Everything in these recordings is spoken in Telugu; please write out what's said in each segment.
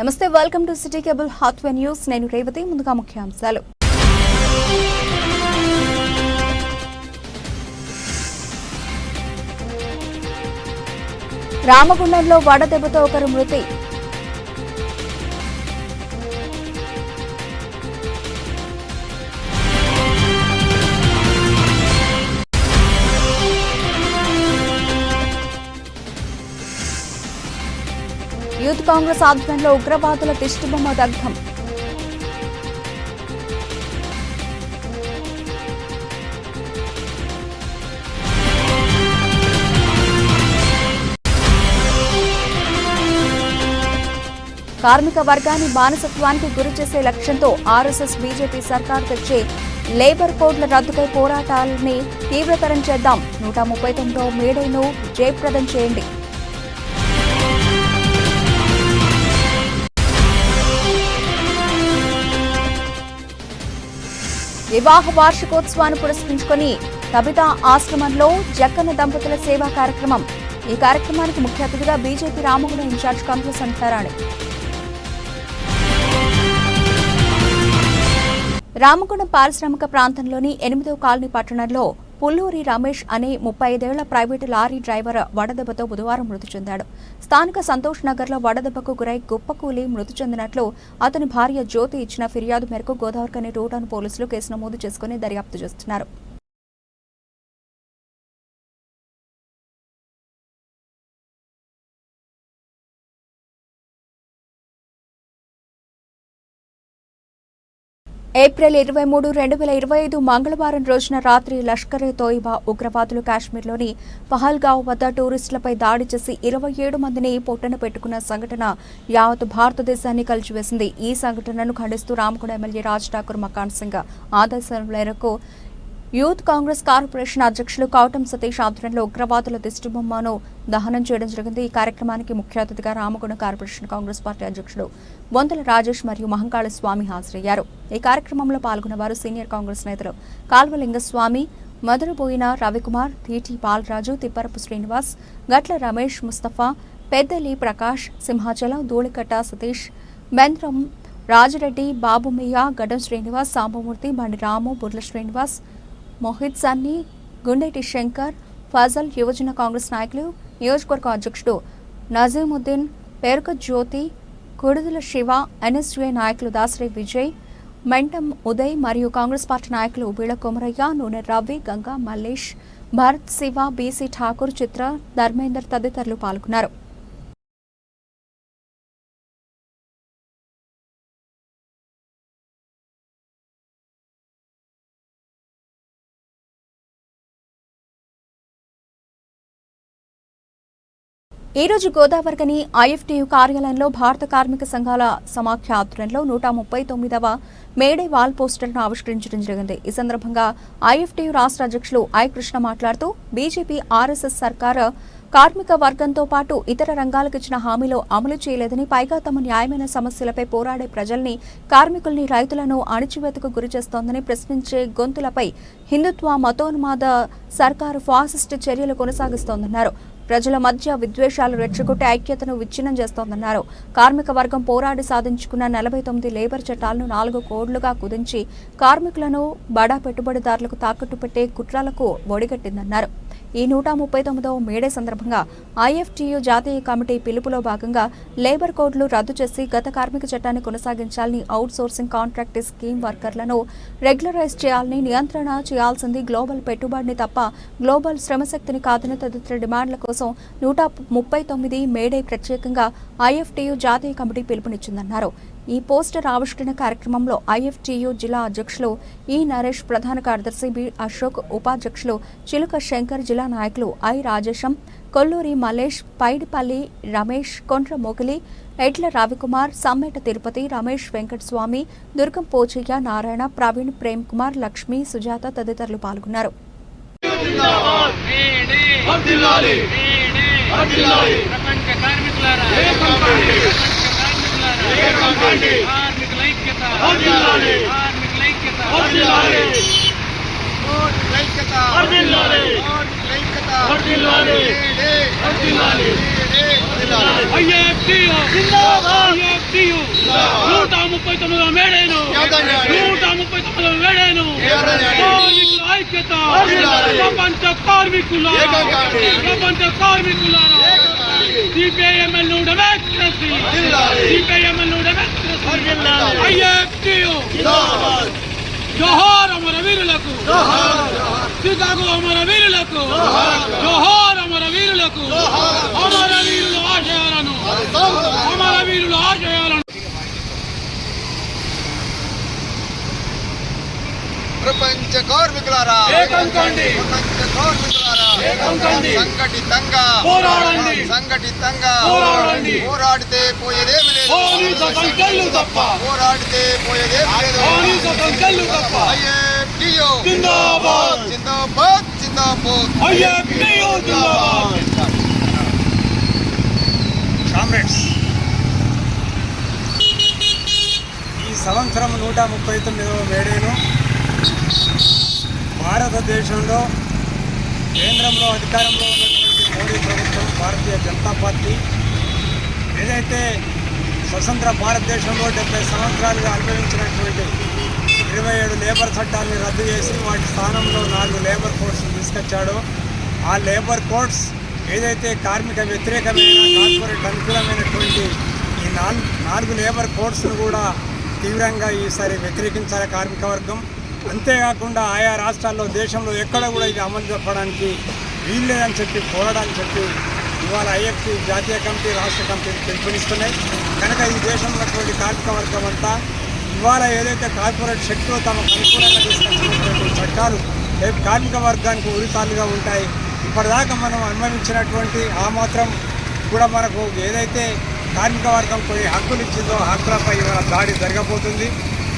నమస్తే welcome to city cable Hathway news నేను రేవతి ముందుగా ముఖ్యాంశాలు. రామగుండంలో వడదెబ్బతో ఒకరు మృతి. కాంగ్రెస్ ఆధ్వర్యంలో ఉగ్రవాదుల దిష్టిబొమ్మ దగ్ధం కార్మిక వర్గాన్ని మానసత్వానికి గురి చేసే లక్ష్యంతో ఆర్ఎస్ఎస్ బీజేపీ సర్కార్ తెచ్చే లేబర్ కోడ్ల రద్దుకై పోరాటాలని తీవ్రతరం చేద్దాం. నూట ముప్పై తొమ్మిదో మేడైను జయప్రదం చేయండి. వివాహ వార్షికోత్సవాన్ని పురస్కరించుకొని కవిత ఆశ్రమంలో జక్కన్న దంపతుల సేవా కార్యక్రమం. ఈ కార్యక్రమానికి ముఖ్య అతిథిగా BJP Ramaguna incharge Congress Santharani. Ramagundam పారిశ్రామిక ప్రాంతంలోని ఎనిమిదవ కాలనీ పట్టణంలో పుల్లూరి రమేష్ అనే ముప్పై ఐదేళ్ళ ప్రైవేటు లారీ డ్రైవర్ వడదెబ్బతో బుధవారం మృతి చెందాడు. స్థానిక సంతోష్ నగర్లో వడదెబ్బకు గురై గుప్పకూలి మృతి చెందినట్లు అతని భార్య జ్యోతి ఇచ్చిన ఫిర్యాదు మేరకు గోదావరికని రూటాన్ పోలీసులు కేసు నమోదు చేసుకుని దర్యాప్తు చేస్తున్నారు. ఏప్రిల్ ఇరవై మూడు రెండు వేల ఇరవై ఐదు మంగళవారం రోజున రాత్రి లష్కర్ ఏ తోయిబా ఉగ్రవాదులు కాశ్మీర్లోని పహల్గావ్ వద్ద టూరిస్టులపై దాడి చేసి ఇరవై ఏడు మందిని పొట్టన పెట్టుకున్న సంఘటన యావత్ భారతదేశాన్ని కలిచివేసింది ఈ సంఘటనను ఖండిస్తూ రామగుడ ఎమ్మెల్యే రాజ్ ఠాకూర్ మకాన్ సింగ్ ఆదేశాల మేరకు యూత్ కాంగ్రెస్ కార్పొరేషన్ అధ్యక్షులు కౌటం సతీష్ ఆధ్వర్యంలో ఉగ్రవాదుల దిష్టిబొమ్మను దహనం చేయడం జరిగింది. ఈ కార్యక్రమానికి ముఖ్య అతిథిగా రామగుండ కార్పొరేషన్ కాంగ్రెస్ పార్టీ అధ్యక్షుడు బొంతల రాజేష్ మరియు మహంకాళ స్వామి హాజరయ్యారు. ఈ కార్యక్రమంలో పాల్గొన్న వారు సీనియర్ కాంగ్రెస్ నేతలు కాల్వలింగస్వామి మధురబోయిన రవికుమార్ టీటీ బాలరాజు తిప్పరపు శ్రీనివాస్ గట్ల రమేష్ ముస్తఫా పెద్దలి ప్రకాష్ సింహాచలం ధూళికట్ట సతీష్ బెంద్రం రాజరెడ్డి బాబుమయ్య గడ్డం శ్రీనివాస్ సాంబమూర్తి బండి రాము బుర్ల శ్రీనివాస్ మోహిత్ సన్నీ గుండెటి శంకర్ ఫజల్ యువజన కాంగ్రెస్ నాయకులు నియోజకవర్గ అధ్యక్షుడు నజీముద్దీన్ పేరుక జ్యోతి కుడుదల శివ ఎన్ఎస్యుఐ నాయకులు దాసరి విజయ్ మెంటం ఉదయ్ మరియు కాంగ్రెస్ పార్టీ నాయకులు బీళ కొమరయ్య నూనె రవి గంగా మల్లేష్ భరత్ శివ బీసీ ఠాకూర్ చిత్ర ధర్మేందర్ తదితరులు పాల్గొన్నారు. ఈ రోజు గోదావరికని ఐఎఫ్టీయు కార్యాలయంలో భారత కార్మిక సంఘాల సమాఖ్య ఆధ్వర్యంలో నూట ముప్పై తొమ్మిదవ మేడే వాల్ పోస్టర్ను ఆవిష్కరించడం జరిగింది. ఈ సందర్భంగా ఐఎఫ్టీయు రాష్ట్ర అధ్యక్షులు ఐ కృష్ణ మాట్లాడుతూ బీజేపీ ఆర్ఎస్ఎస్ సర్కార్ కార్మిక వర్గంతో పాటు ఇతర రంగాలకు ఇచ్చిన హామీలో అమలు చేయలేదని పైగా తమ న్యాయమైన సమస్యలపై పోరాడే ప్రజల్ని కార్మికుల్ని రైతులను అణిచివేతకు గురి చేస్తోందని ప్రశ్నించే గొంతులపై హిందుత్వ మతోన్మాద సర్కారు ఫాసిస్ట్ చర్యలు కొనసాగిస్తోందన్నారు. ప్రజల మధ్య విద్వేషాలు రెచ్చగొట్టి ఐక్యతను విచ్ఛిన్నం చేస్తోందన్నారు. కార్మిక వర్గం పోరాడి సాధించుకున్న నలభై తొమ్మిది లేబర్ చట్టాలను నాలుగు కోడ్లుగా కుదించి కార్మికులను బడా పెట్టుబడిదారులకు తాకట్టు పెట్టే కుట్రలకు ఒడిగట్టిందన్నారు. ఈ నూట ముప్పై తొమ్మిదవ మేడే సందర్భంగా ఐఎఫ్టీయు జాతీయ కమిటీ పిలుపులో భాగంగా లేబర్ కోడ్లు రద్దు చేసి గత కార్మిక చట్టాన్ని కొనసాగించాలని అవుట్ సోర్సింగ్ కాంట్రాక్ట్ స్కీమ్ వర్కర్లను రెగ్యులరైజ్ చేయాలని నియంత్రణ చేయాల్సింది గ్లోబల్ పెట్టుబడిని తప్ప గ్లోబల్ శ్రమశక్తిని కాదని తదితర డిమాండ్ల కోసం నూట ముప్పై తొమ్మిది మేడే ప్రత్యేకంగా ఐఎఫ్టీయు జాతీయ కమిటీ పిలుపునిచ్చిందన్నారు. ఈ పోస్టర్ ఆవిష్కరణ కార్యక్రమంలో ఐఎఫ్టియు జిల్లా అధ్యక్షులు ఈ నరేష్ ప్రధాన కార్యదర్శి బి అశోక్ ఉపాధ్యక్షులు చిలుక శంకర్ జిల్లా నాయకులు ఐ రాజేశం కొల్లూరి మలేష్ పైడిపల్లి రమేష్ కొండ్ర మొగిలి ఎడ్ల రవికుమార్ సమ్మెట తిరుపతి రమేష్ వెంకటస్వామి దుర్గం పోచయ్య నారాయణ ప్రవీణ్ ప్రేమ్ కుమార్ లక్ష్మి సుజాత తదితరులు పాల్గొన్నారు ప్రపంచ కార్మికులారా నూట ముప్పై తొమ్మిదో మేడేను నూట ముప్పై తొమ్మిదో మేడేను కార్మికుల ఐక్యత! ప్రపంచ కార్మికుల ప్రపంచ కార్మికుల ఐక్యత వర్ధిల్లాలి మేడే వర్ధిల్లాలి మేడే వర్ధిల్లాలి ఐఎఫ్టియు జిందాబాద్ ఐఎఫ్టియు ఐక్యత వర్ధిల్లాలి. ప్రపంచ కార్మికులారా ఏకకాంక్షి. ప్రపంచ కార్మికులారా సిపిఐఎంఎల్ ప్రపంచ కార్మికులారా? ఏకం కాండి. ప్రపంచ కార్మికులారా? ఏకం కాండి. సంఘటితంగా. పోరాడండి. సంఘటితంగా. పోరాడండి. పోరాడితే పోయేదేమి లేదు. పోరాడితే పోయేదేమి లేదు. జిందాబాద్. జిందాబాద్ జిందాబాద్. జిందాబాద్. కామ్రేడ్స్ ఈ సంవత్సరం నూట ముప్పై తొమ్మిదవ మేడేను భారతదేశంలో కేంద్రంలో అధికారంలో ఉన్నటువంటి మోడీ ప్రభుత్వం భారతీయ జనతా పార్టీ ఏదైతే స్వతంత్ర భారతదేశంలో డెబ్బై సంవత్సరాలుగా అనుభవించినటువంటి ఇరవై ఏడు లేబర్ చట్టాన్ని రద్దు చేసి వాటి స్థానంలో నాలుగు లేబర్ కోడ్స్ తీసుకొచ్చాడో. ఆ లేబర్ కోడ్స్ ఏదైతే కార్మిక వ్యతిరేకమైన కార్పొరేట్ అనుకూలమైనటువంటి ఈ నాలుగు నాలుగు లేబర్ కోడ్స్ను కూడా తీవ్రంగా ఈసారి వ్యతిరేకించాలి కార్మిక వర్గం. అంతేకాకుండా ఆయా రాష్ట్రాల్లో దేశంలో ఎక్కడ కూడా ఇది అమలు చెప్పడానికి వీల్లేదని చెప్పి కోరడానికి చెప్పి ఇవాళ ఐఎఫ్టీ జాతీయ కమిటీ రాష్ట్ర కమిటీ పిలుపునిస్తున్నాయి. కనుక ఈ దేశంలో ఉన్నటువంటి కార్మిక వర్గం అంతా ఇవాళ ఏదైతే కార్పొరేట్ శక్తులు తమకు అనుకూలంగా తీసుకొచ్చినటువంటి చట్టాలు రేపు కార్మిక వర్గానికి ఉరితాలుగా ఉంటాయి. ఇప్పటిదాకా మనం అనుభవించినటువంటి ఆ మాత్రం కూడా మనకు ఏదైతే కార్మిక వర్గం కొన్ని హక్కులు ఇచ్చిందో హక్కులపై ఇవాళ దాడి జరగబోతుంది.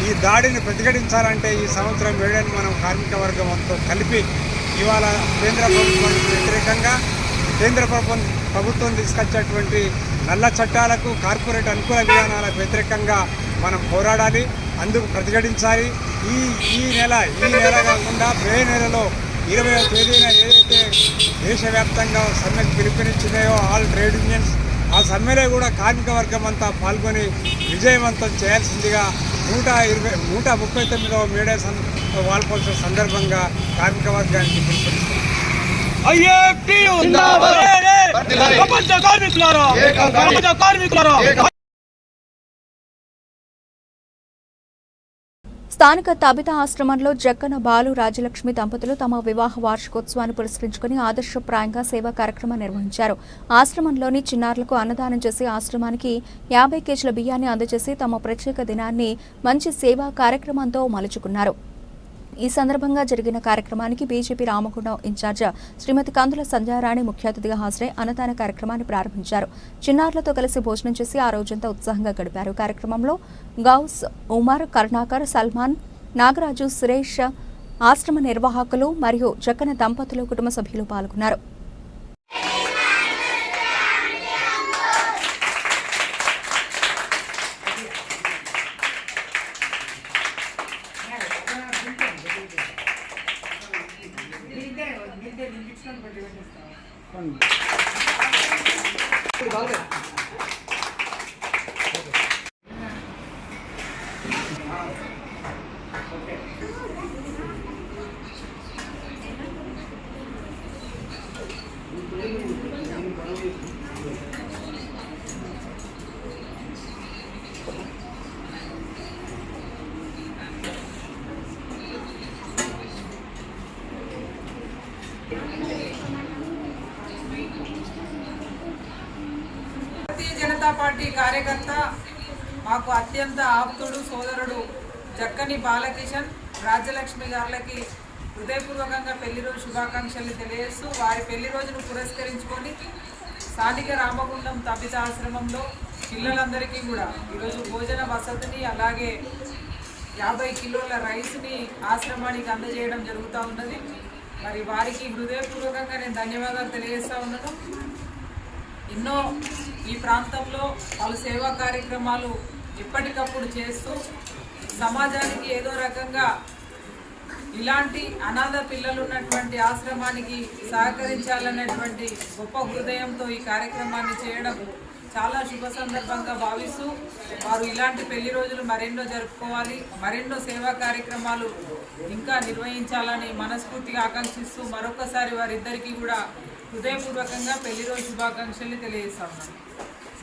ఈ దాడిని ప్రతిఘటించాలంటే ఈ సంవత్సరం వేడని మనం కార్మిక వర్గం అంతా కలిపి ఇవాళ కేంద్ర ప్రభుత్వానికి వ్యతిరేకంగా కేంద్ర ప్రభుత్వం ప్రభుత్వం తీసుకొచ్చేటువంటి నల్ల చట్టాలకు కార్పొరేట్ అనుకూల విధానాలకు వ్యతిరేకంగా మనం పోరాడాలి. అందుకు ప్రతిఘటించాలి. ఈ ఈ నెల ఈ నెల కాకుండా మే నెలలో ఇరవై తేదీన ఏదైతే దేశవ్యాప్తంగా సమ్మెకు పిలుపునిచ్చినాయో ఆల్ ట్రేడ్ యూనియన్స్ ఆ సమ్మెలో కూడా కార్మిక వర్గం అంతా పాల్గొని విజయవంతం చేయాల్సిందిగా నూట ఇరవై నూట ముప్పై తొమ్మిదవ మేడే వాల్పోల్సిన సందర్భంగా కార్మిక వర్గానికి పిలుపునిస్తున్నాం. ప్రపంచ కార్మికులారా. ప్రపంచ కార్మికులారా? స్థానిక తబిత ఆశ్రమంలో జక్కన బాలు రాజలక్ష్మి దంపతులు తమ వివాహ వార్షికోత్సవాన్ని పురస్కరించుకుని ఆదర్శప్రాయంగా సేవా కార్యక్రమం నిర్వహించారు. ఆశ్రమంలోని చిన్నారులకు అన్నదానం చేసి ఆశ్రమానికి యాభై కేజీల బియ్యాన్ని అందజేసి తమ ప్రత్యేక దినాన్ని మంచి సేవా కార్యక్రమంతో మలుచుకున్నారు. ఈ సందర్భంగా జరిగిన కార్యక్రమానికి BJP Ramagundam in charge Shrimati Kandula Sandhyarani ముఖ్య అతిథిగా హాజరై అన్నదాన కార్యక్రమాన్ని ప్రారంభించారు. చిన్నారులతో కలిసి భోజనం చేసి ఆ రోజంతా ఉత్సాహంగా గడిపారు. కార్యక్రమంలో గౌస్ ఉమర్ కరుణాకర్ సల్మాన్ నాగరాజు సురేష్ ఆశ్రమ నిర్వాహకులు మరియు జక్కన దంపతులు కుటుంబ సభ్యులు పాల్గొన్నారు భారతీయ పార్టీ కార్యకర్త మాకు అత్యంత ఆప్తుడు సోదరుడు జక్కని బాలకిషన్ రాజ్యలక్ష్మి గారులకి హృదయపూర్వకంగా పెళ్ళి రోజు శుభాకాంక్షలు తెలియజేస్తూ వారి పెళ్ళి రోజును పురస్కరించుకొని స్థానిక రామగుండం తబిత ఆశ్రమంలో పిల్లలందరికీ కూడా ఈరోజు భోజన వసతిని అలాగే యాభై కిలోల రైస్ని ఆశ్రమానికి అందజేయడం జరుగుతూ ఉన్నది. మరి వారికి హృదయపూర్వకంగా నేను ధన్యవాదాలు తెలియజేస్తూ ఉన్నాను. ఎన్నో ఈ ప్రాంతంలో పలు సేవా కార్యక్రమాలు ఎప్పటికప్పుడు చేస్తూ సమాజానికి ఏదో రకంగా ఇలాంటి అనాథ పిల్లలు ఉన్నటువంటి ఆశ్రమానికి సహకరించాలనేటువంటి గొప్ప హృదయంతో ఈ కార్యక్రమాన్ని చేయడం చాలా శుభ సందర్భంగా భావిస్తూ వారు ఇలాంటి పెళ్ళి రోజులు మరెన్నో జరుపుకోవాలి మరెన్నో సేవా కార్యక్రమాలు ఇంకా నిర్వహించాలని మనస్ఫూర్తిగా ఆకాంక్షిస్తూ మరొకసారి వారిద్దరికీ కూడా హృదయపూర్వకంగా పెళ్ళి రోజు శుభాకాంక్షలు తెలియజేస్తా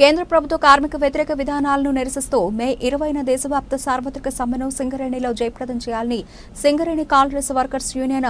కేంద్ర ప్రభుత్వ కార్మిక వ్యతిరేక విధానాలను నిరసిస్తూ మే ఇరవైన దేశవ్యాప్త సార్వత్రిక సమ్మెను సింగరేణిలో జయప్రదం చేయాలని Singareni Congress workers union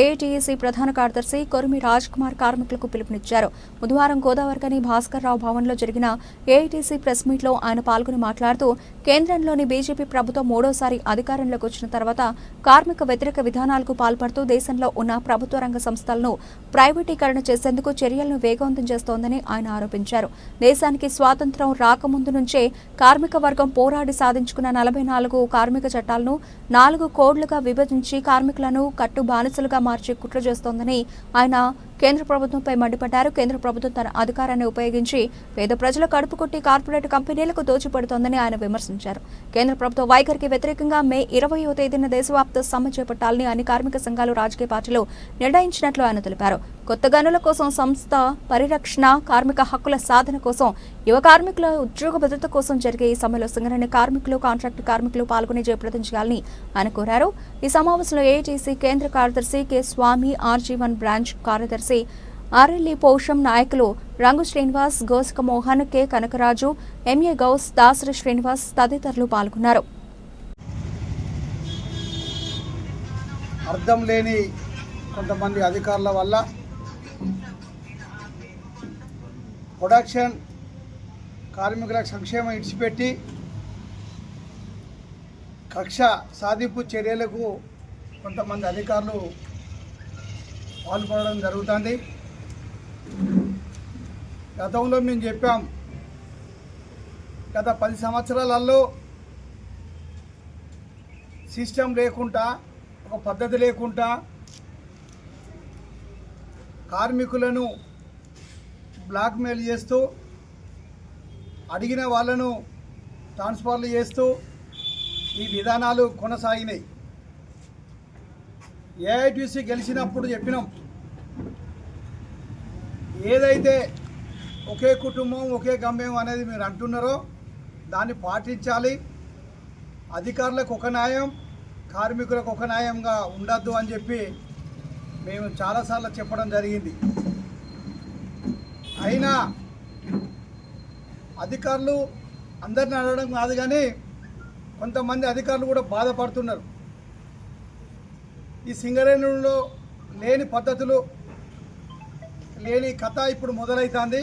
AITC ప్రధాన కార్యదర్శి కొరిమి రాజ్ కుమార్ కార్మికులకు పిలుపునిచ్చారు. బుధవారం గోదావరికని భాస్కర్ రావు భవన్లో జరిగిన ఏఐటీసీ ప్రెస్ మీట్లో ఆయన పాల్గొని మాట్లాడుతూ కేంద్రంలోని బీజేపీ ప్రభుత్వం మూడోసారి అధికారంలోకి వచ్చిన తర్వాత కార్మిక వ్యతిరేక విధానాలకు పాల్పడుతూ దేశంలో ఉన్న ప్రభుత్వ రంగ సంస్థలను ప్రైవేటీకరణ చేసేందుకు చర్యలను వేగవంతం చేస్తోందని ఆయన ఆరోపించారు. దేశానికి స్వాతంత్ర్యం రాకముందు నుంచే కార్మిక వర్గం పోరాడి సాధించుకున్న నలభై నాలుగు కార్మిక చట్టాలను నాలుగు కోడ్లుగా విభజించి కార్మికులను కట్టు బానిసలుగా మార్చి కుట్ర చేస్తోందని ఆయన కేంద్ర ప్రభుత్వంపై మండిపడ్డారు. కేంద్ర ప్రభుత్వం తన అధికారాన్ని ఉపయోగించి పేద ప్రజల కడుపు కొట్టి కార్పొరేట్ కంపెనీలకు దోచిపెడుతోందని ఆయన విమర్శించారు. కేంద్ర ప్రభుత్వ వైఖరికి వ్యతిరేకంగా మే ఇరవయో తేదీన దేశవ్యాప్త సమ్మె చేపట్టాలని అన్ని కార్మిక సంఘాలు రాజకీయ పార్టీలు నిర్ణయించినట్లు ఆయన తెలిపారు. కొత్త గనుల కోసం సంస్థ పరిరక్షణ కార్మిక హక్కుల సాధన కోసం యువ కార్మికుల ఉద్యోగ భద్రత కోసం జరిగే ఈ సమ్మెలో సింగరేణి కార్మికులు కాంట్రాక్టు కార్మికులు పాల్గొని జయప్రదం చేయాలని ఆయన కోరారు. ఈ సమావేశంలో ఏఐటీసీ కేంద్ర కార్యదర్శి కె స్వామి ఆర్జీవన్ బ్రాంచ్ కార్యదర్శి ఆర్ఎల్ఈ పౌషం నాయకులు రంగు శ్రీనివాస్ గోసక మోహన్ కె కనకరాజు ఎంఏ గౌస్ దాసరి శ్రీనివాస్ తదితరులు పాల్గొన్నారు. అర్థం లేని కొంతమంది అధికారుల వల్ల ప్రొడక్షన్ కార్మికుల సంక్షేమం ఇడిచిపెట్టి కక్ష సాధింపు చర్యలకు కొంతమంది అధికారులు పాల్పడడం జరుగుతుంది. గతంలో మేము చెప్పాం గత పది సంవత్సరాలలో సిస్టమ్ లేకుండా ఒక పద్ధతి లేకుండా కార్మికులను బ్లాక్మెయిల్ చేస్తూ అడిగిన వాళ్ళను ట్రాన్స్ఫర్లు చేస్తూ ఈ విధానాలు కొనసాగినాయి. ఏఐటీసీ గెలిచినప్పుడు చెప్పినాం ఏదైతే ఒకే కుటుంబం ఒకే గమ్యం అనేది మీరు అంటున్నారో దాన్ని పాటించాలి. అధికారులకు ఒక న్యాయం కార్మికులకు ఒక న్యాయంగా ఉండద్దు అని చెప్పి మేము చాలాసార్లు చెప్పడం జరిగింది. అయినా అధికారులు అందరిని అడగడం కాదు కానీ కొంతమంది అధికారులు కూడా బాధపడుతున్నారు. ఈ సింగరేణులలో లేని పద్ధతులు లేని కథ ఇప్పుడు మొదలవుతుంది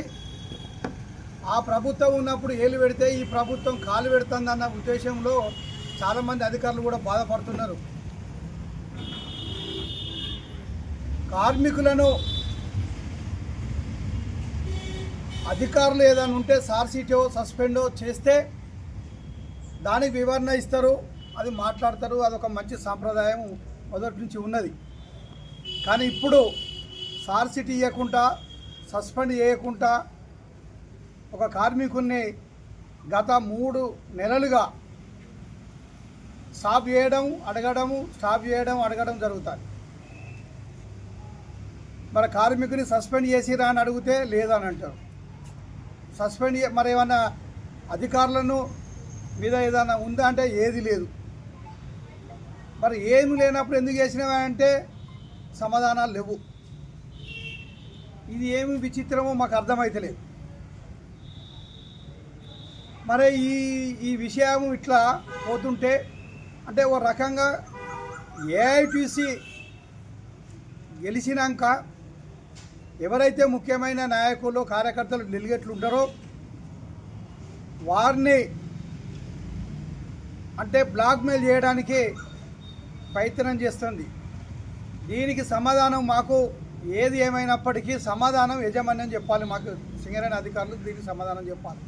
ఆ ప్రభుత్వం ఉన్నప్పుడు ఏలు పెడితే ఈ ప్రభుత్వం కాలు పెడుతుంది అన్న ఉద్దేశంలో చాలామంది అధికారులు కూడా బాధపడుతున్నారు. కార్మికులను అధికారులు ఏదైనా ఉంటే సార్సీటో సస్పెండో చేస్తే దానికి వివరణ ఇస్తారు అది మాట్లాడతారు అదొక మంచి సాంప్రదాయం మొదటి నుంచి ఉన్నది. కానీ ఇప్పుడు సార్సిటీ ఇవ్వకుండా సస్పెండ్ చేయకుండా ఒక కార్మికుడిని గత మూడు నెలలుగా స్టాప్ చేయడం అడగడము స్టాప్ చేయడం అడగడం జరుగుతుంది. మరి కార్మికుని సస్పెండ్ చేసిరా అని అడిగితే లేదని అంటారు సస్పెండ్ మరి ఏమన్నా అధికారులను మీద ఏదైనా ఉందా అంటే ఏది లేదు. మరి ఏమి లేనప్పుడు ఎందుకు చేసినవంటే సమాధానాలు లేవు. ఇది ఏమి విచిత్రమో మాకు అర్థమైతలేదు. మరి ఈ ఈ విషయం ఇట్లా పోతుంటే అంటే ఓ రకంగా ఏఐటీసీ గెలిచినాక ఎవరైతే ముఖ్యమైన నాయకులు కార్యకర్తలు డెలిగేట్లు ఉంటారో వారిని అంటే బ్లాక్మెయిల్ చేయడానికి ప్రయత్నం చేస్తుంది. దీనికి సమాధానం మాకు ఏది ఏమైనప్పటికీ సమాధానం యజమాన్యం చెప్పాలి. మాకు సింగరేణి అధికారులు దీనికి సమాధానం చెప్పాలి.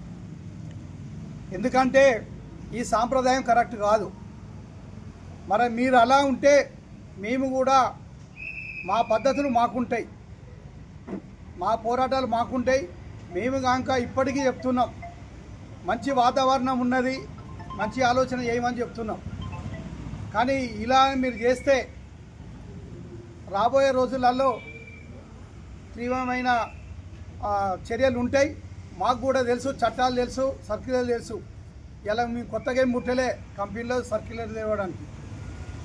ఎందుకంటే ఈ సాంప్రదాయం కరెక్ట్ కాదు. మరి మీరు అలా ఉంటే మేము కూడా మా పద్ధతులు మాకుంటాయి. మా పోరాటాలు మాకుంటాయి. మేము కాక ఇప్పటికీ చెప్తున్నాం. మంచి వాతావరణం ఉన్నది. మంచి ఆలోచన చేయమని చెప్తున్నాం. కానీ ఇలా మీరు చేస్తే రాబోయే రోజులలో తీవ్రమైన చర్యలు ఉంటాయి. మాకు కూడా తెలుసు చట్టాలు తెలుసు సర్క్యులర్ తెలుసు. ఇలా మేము కొత్తగా ఏం ముట్టలే కంపెనీలో సర్క్యులర్ తేవడానికి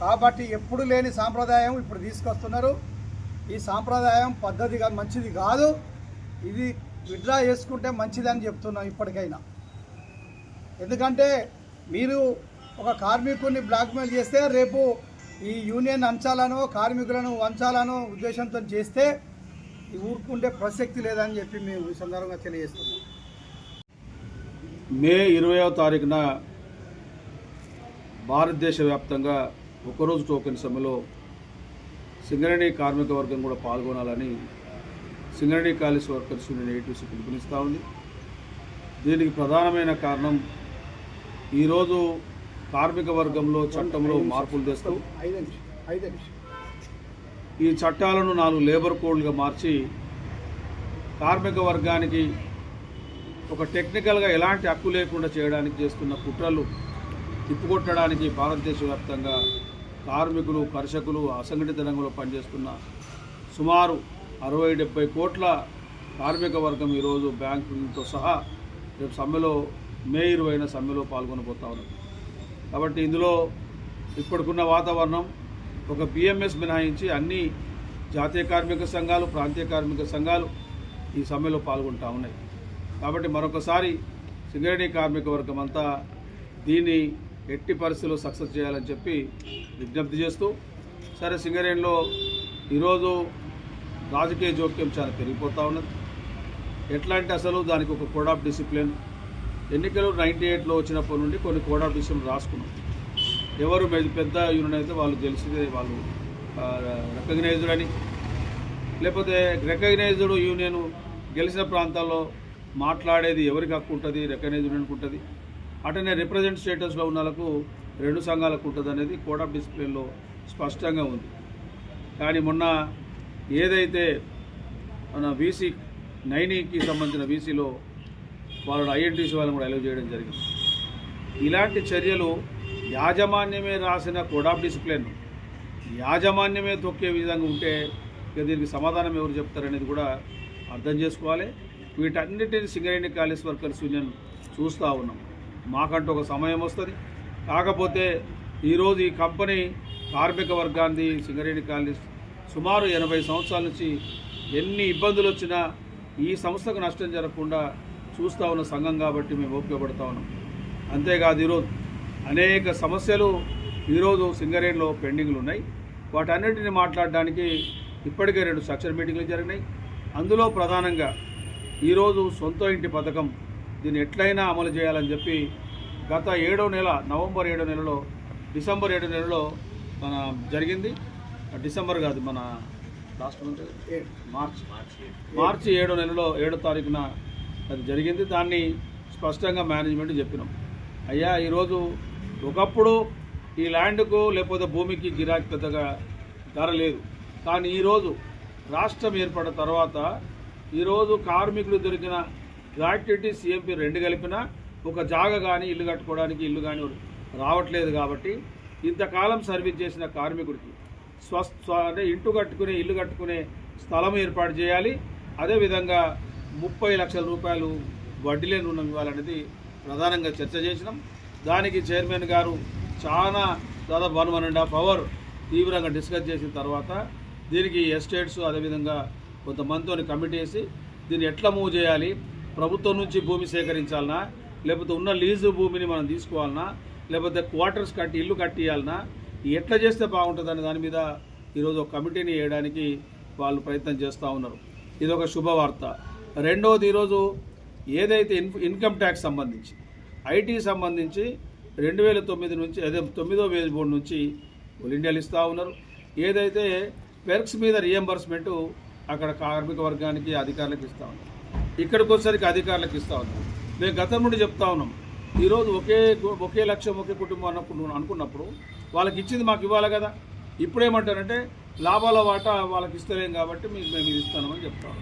కాబట్టి ఎప్పుడు లేని సాంప్రదాయం ఇప్పుడు తీసుకొస్తున్నారు. ఈ సాంప్రదాయం పద్ధతి కాదు మంచిది కాదు. ఇది విడ్రా చేసుకుంటే మంచిదని చెప్తున్నాం ఇప్పటికైనా. ఎందుకంటే మీరు ఒక కార్మికుడిని బ్లాక్మెయిల్ చేస్తే రేపు ఈ యూనియన్ అంచాలను కార్మికులను వంచాలను ఉద్దేశంతో చేస్తే ఈ ప్రసక్తి లేదని చెప్పి మేము ఈ సందర్భంగా తెలియజేస్తున్నాం. మే ఇరవయో తారీఖున భారతదేశ వ్యాప్తంగా ఒకరోజు టోకెన్ సమ్మెలో సింగరేణి కార్మిక వర్గం కూడా పాల్గొనాలని Singareni college workers union ATC పిలుపునిస్తూ ఉంది. దీనికి ప్రధానమైన కారణం ఈరోజు కార్మిక వర్గంలో చట్టంలో మార్పులు తెస్తూ ఈ చట్టాలను నాలుగు లేబర్ కోడ్లుగా మార్చి కార్మిక వర్గానికి ఒక టెక్నికల్గా ఎలాంటి హక్కు లేకుండా చేయడానికి చేస్తున్న కుట్రలు తిప్పుకొట్టడానికి భారతదేశ వ్యాప్తంగా కార్మికులు కర్షకులు అసంఘటిత రంగంలో పనిచేస్తున్న సుమారు అరవై డెబ్బై కోట్ల కార్మిక వర్గం ఈరోజు బ్యాంకులతో సహా రేపు సమ్మెలో మే ఇరవైన సమ్మెలో పాల్గొనబోతా ఉన్నారు కాబట్టి ఇందులో ఇప్పటికున్న వాతావరణం ఒక బిఎంఎస్ మినహాయించి అన్ని జాతీయ కార్మిక సంఘాలు ప్రాంతీయ కార్మిక సంఘాలు ఈ సమ్మెలో పాల్గొంటా ఉన్నాయి. కాబట్టి మరొకసారి సింగరేణి కార్మిక వర్గం అంతా దీన్ని ఎట్టి పరిస్థితుల్లో సక్సెస్ చేయాలని చెప్పి విజ్ఞప్తి చేస్తూ సరే సింగరేణిలో ఈరోజు రాజకీయ జోక్యం చాలా పెరిగిపోతూ ఉన్నది. ఎట్లా అంటే అసలు దానికి ఒక కోడ్ ఆఫ్ డిసిప్లిన్? ఎన్నికలు నైంటీ ఎయిట్లో వచ్చినప్పటి నుండి కొన్ని కోడ్ ఆఫ్ డిసిప్లిన్ రాసుకున్నాం. ఎవరు పెద్ద పెద్ద యూనియన్ అయితే వాళ్ళు తెలిసిందే వాళ్ళు రికగ్నైజ్డ్ అని లేకపోతే రికగ్నైజ్డ్ యూనియన్ గెలిచిన ప్రాంతాల్లో మాట్లాడేది ఎవరికి హక్కు ఉంటుంది? రికగ్నైజ్డ్ యూనియన్కి ఉంటుంది. అటనే రిప్రజెంట్ స్టేటస్లో ఉన్న వాళ్ళకు రెండు సంఘాలకు ఉంటుంది అనేది కోడ్ ఆఫ్ డిసిప్లిన్లో స్పష్టంగా ఉంది. కానీ మొన్న ఏదైతే మన బీసీ నైనీకి సంబంధించిన బీసీలో వాళ్ళని ఐఎన్టీసీ వాళ్ళని కూడా అలవ్ చేయడం జరిగింది. ఇలాంటి చర్యలు యాజమాన్యమే రాసిన కోడ్ ఆఫ్ డిసిప్లిన్ యాజమాన్యమే తొక్కే విధంగా ఉంటే ఇక దీనికి సమాధానం ఎవరు చెప్తారనేది కూడా అర్థం చేసుకోవాలి. వీటన్నిటిని సింగరేణి కాలేజ్ వర్కర్స్ యూనియన్ చూస్తూ ఉన్నాం. మాకంటూ ఒక సమయం వస్తుంది. కాకపోతే ఈరోజు ఈ కంపెనీ కార్మిక వర్గాన్ని సింగరేణి కాలనీ సుమారు ఎనభై సంవత్సరాల నుంచి ఎన్ని ఇబ్బందులు వచ్చినా ఈ సంస్థకు నష్టం జరగకుండా చూస్తూ ఉన్న సంఘం కాబట్టి మేము ఓపికపడతా ఉన్నాం. అంతేకాదు ఈరోజు అనేక సమస్యలు ఈరోజు సింగరేణిలో పెండింగ్లు ఉన్నాయి. వాటన్నిటిని మాట్లాడడానికి ఇప్పటికే రెండు స్ట్రక్చర్ మీటింగ్లు జరిగినాయి. అందులో ప్రధానంగా ఈరోజు సొంత ఇంటి పథకం దీన్ని ఎట్లయినా అమలు చేయాలని చెప్పి గత ఏడో నెల నవంబర్ ఏడో నెలలో డిసెంబర్ ఏడో నెలలో మన జరిగింది. డిసెంబర్ కాదు మన లాస్ట్ మంత్ మార్చ్. మార్చి ఏడో నెలలో ఏడో తారీఖున అది జరిగింది. దాన్ని స్పష్టంగా మేనేజ్మెంట్ చెప్పినాం. అయ్యా ఈరోజు ఒకప్పుడు ఈ ల్యాండ్కు లేకపోతే భూమికి గిరాకీ పెద్దగా ధర లేదు. కానీ ఈరోజు రాష్ట్రం ఏర్పడిన తర్వాత ఈరోజు కార్మికులు దొరికిన గ్రాట్యుటీ సిఎంపి రెండు కలిపినా ఒక జాగ కానీ ఇల్లు కట్టుకోవడానికి ఇల్లు కానీ రావట్లేదు కాబట్టి ఇంతకాలం సర్వీస్ చేసిన కార్మికుడికి స్వ అంటే ఇంటు కట్టుకునే ఇల్లు కట్టుకునే స్థలం ఏర్పాటు చేయాలి. అదేవిధంగా ముప్పై లక్షల రూపాయలు వడ్డీలే రుణం ఇవ్వాలనేది ప్రధానంగా చర్చ చేసినాం. దానికి చైర్మన్ గారు చాలా దాదాపు one one and half hour తీవ్రంగా డిస్కస్ చేసిన తర్వాత దీనికి ఎస్టేట్స్ అదేవిధంగా కొంతమందితో కమిటీ వేసి దీన్ని ఎట్లా మూవ్ చేయాలి? ప్రభుత్వం నుంచి భూమి సేకరించాలనా? లేకపోతే ఉన్న లీజు భూమిని మనం తీసుకోవాలనా? లేకపోతే క్వార్టర్స్ కట్టి ఇల్లు కట్టియాలనా? ఎట్లా చేస్తే బాగుంటుంది దాని మీద ఈరోజు ఒక కమిటీని వేయడానికి వాళ్ళు ప్రయత్నం చేస్తూ ఉన్నారు. ఇది ఒక శుభవార్త. రెండవది ఈరోజు ఏదైతే ఇన్ ఇన్కమ్ ట్యాక్స్ సంబంధించి ఐటీ సంబంధించి రెండు వేల తొమ్మిది నుంచి అదే తొమ్మిదో వేజ్ బోర్డు నుంచి ఆల్ ఇండియాలు ఇస్తూ ఉన్నారు. ఏదైతే పెర్క్స్ మీద రియంబర్స్మెంటు అక్కడ కార్మిక వర్గానికి అధికారులకు ఇస్తూ ఉన్నారు. ఇక్కడికి వచ్చేసరికి అధికారులకు ఇస్తూ ఉన్నాం. మేము గతం నుండి చెప్తా ఉన్నాం. ఈరోజు ఒకే ఒకే లక్ష్యం ఒకే కుటుంబం అన్నప్పుడు అనుకున్నప్పుడు వాళ్ళకి ఇచ్చింది మాకు ఇవ్వాలి కదా. ఇప్పుడు ఏమంటారంటే లాభాల వాటా వాళ్ళకి ఇస్తలేం కాబట్టి మీకు మేము ఇది ఇస్తామని చెప్తాము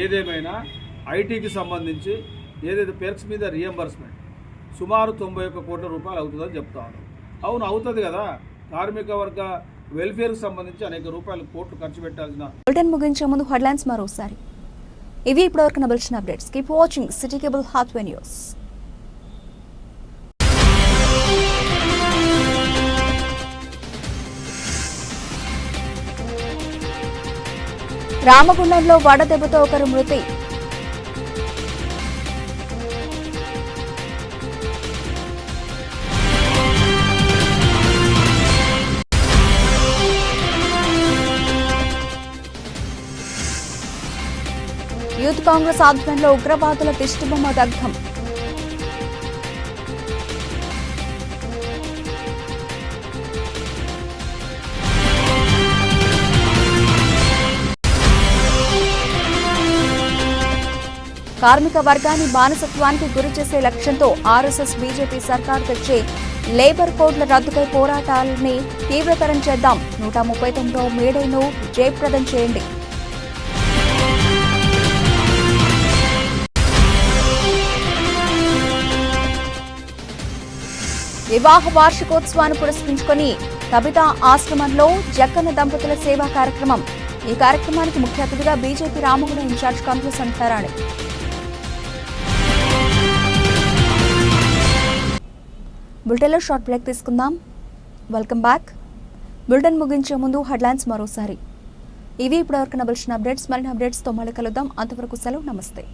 ఏదేమైనా ఐటీకి సంబంధించి ఏదైతే పెర్క్స్ మీద రియంబర్స్మెంట్ సుమారు తొంభై ఒక్క కోట్ల రూపాయలు అవుతుందని చెప్తాను అవును అవుతుంది కదా. కార్మిక వర్గ వెల్ఫేర్కి సంబంధించి అనేక రూపాయలు కోట్లు ఖర్చు పెట్టాల్సిన ముగించే ముందు హెడ్లైన్స్ మరోసారి. ఇవి ఇప్పటివరకు నబిల్చిన updates. Keep watching city cable Hathway news రామగుండంలో వడదెబ్బతో ఒకరు మృతి. కాంగ్రెస్ ఆధ్వర్యంలో ఉగ్రవాదుల దిష్టిబొమ్మ దగ్ధం. కార్మిక వర్గాన్ని బానిసత్వానికి గురి చేసే లక్ష్యంతో ఆర్ఎస్ఎస్ బీజేపీ సర్కార్ తెచ్చే లేబర్ కోడ్ల రద్దుకై పోరాటాలని తీవ్రతరం చేద్దాం. నూట ముప్పై తొమ్మిదో మేడైను జయప్రదం చేయండి. వివాహ వార్షికోత్సవాన్ని పురస్కరించుకొని కబితా ఆశ్రమంలో జక్కన్న దంపతుల సేవా కార్యక్రమం. ఈ కార్యక్రమానికి ముఖ్య అతిథిగా BJP Ramagundam in charge Kandula Santharani. బులెటిన్లో షార్ట్ బ్రేక్ తీసుకుందాం. Welcome back. బులెటిన్ ముగించే ముందు హెడ్లైన్స్ మరోసారి. ఇవి ఇప్పటివరకు నవలసిన అప్డేట్స్. మరిన్ని అప్డేట్స్తో మళ్ళీ కలుద్దాం. అంతవరకు సెలవు. నమస్తే.